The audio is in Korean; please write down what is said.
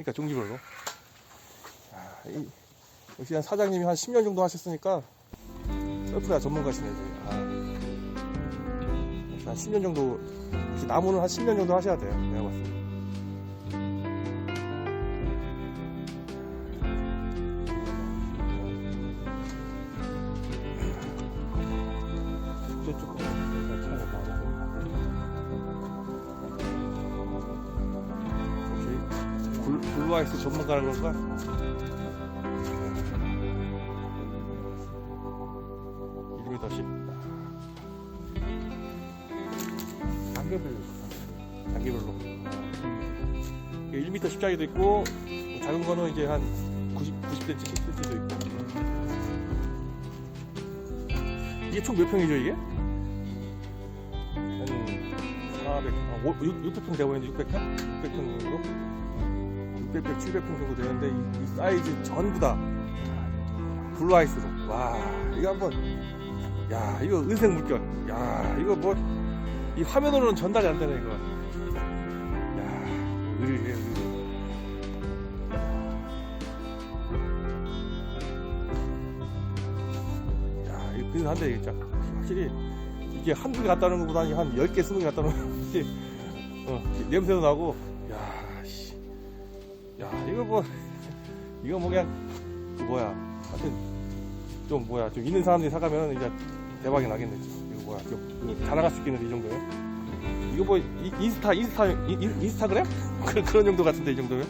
그러니까 종류별로. 아, 이, 역시 한 사장님이 한 10년 정도 하셨으니까 썰프야 전문가시네. 이제. 아, 한 10년 정도, 나무는 한 10년 정도 하셔야 돼요. 내가 봤을 때. 굴루아이스 전문가라는 건가? 1m 10. 단계별로 단계별로. 1m 10짜리도 있고, 작은 거는 이제 한 90, 90cm, 10cm도 있고. 이게 총 몇 평이죠, 이게? 한 400, 아, 6, 600평 되고 있는데 600평? 600평 정도? 600평, 700평 정도 되는데, 이, 이 사이즈 전부 다 블루 아이스로. 와, 이거 한번, 야, 이거 은색 물결. 야, 이거 뭐, 이 화면으로는 전달이 안 되네, 이거. 야, 의리해, 의리. 그긴 한데, 진짜. 확실히, 이게 한두 개 갖다 놓은 것보다 한 10개, 20개 갖다 놓으면, 어, 냄새도 나고, 야, 씨. 야, 이거 뭐, 이거 뭐 그냥, 그 뭐야. 하여튼, 좀 뭐야, 좀 있는 사람들이 사가면 이제 대박이 나겠네. 이거 뭐야, 좀, 자랑할 수 있겠는데, 이 정도면? 이거 뭐, 이- 인스타, 인스타, 인- 인- 인스타그램? 그런, 그런 정도 같은데, 이 정도면?